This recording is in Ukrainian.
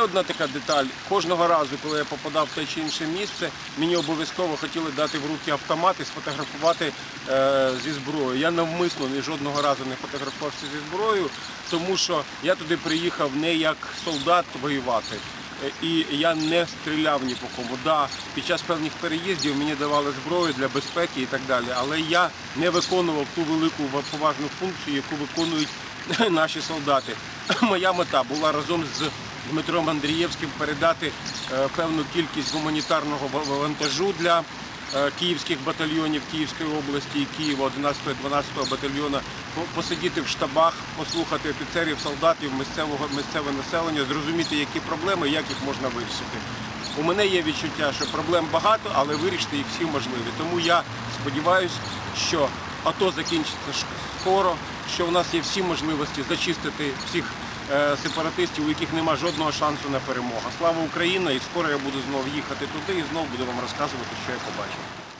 одна така деталь. Кожного разу, коли я попадав в те чи інше місце, мені обов'язково хотіли дати в руки автомат і сфотографувати е, зі зброєю. Я навмисно ні жодного разу не фотографувався зі зброєю, тому що я туди приїхав не як солдат воювати. Е, І я не стріляв ні по кому. Да, під час певних переїздів мені давали зброю для безпеки і так далі. Але я не виконував ту велику поважну функцію, яку виконують наші солдати. Моя мета була разом з Дмитром Андрієвським передати е, певну кількість гуманітарного ва- вантажу для е, київських батальйонів Київської області і Києва 11-12 батальйона, посидіти в штабах, послухати офіцерів, солдатів, місцевого місцеве населення, зрозуміти, які проблеми, як їх можна вирішити. У мене є відчуття, що проблем багато, але вирішити їх всі можливі. Тому я сподіваюся, що АТО закінчиться скоро, що у нас є всі можливості зачистити всіх сепаратистів, у яких нема жодного шансу на перемогу. Слава Україні! І скоро я буду знову їхати туди і знову буду вам розказувати, що я побачив.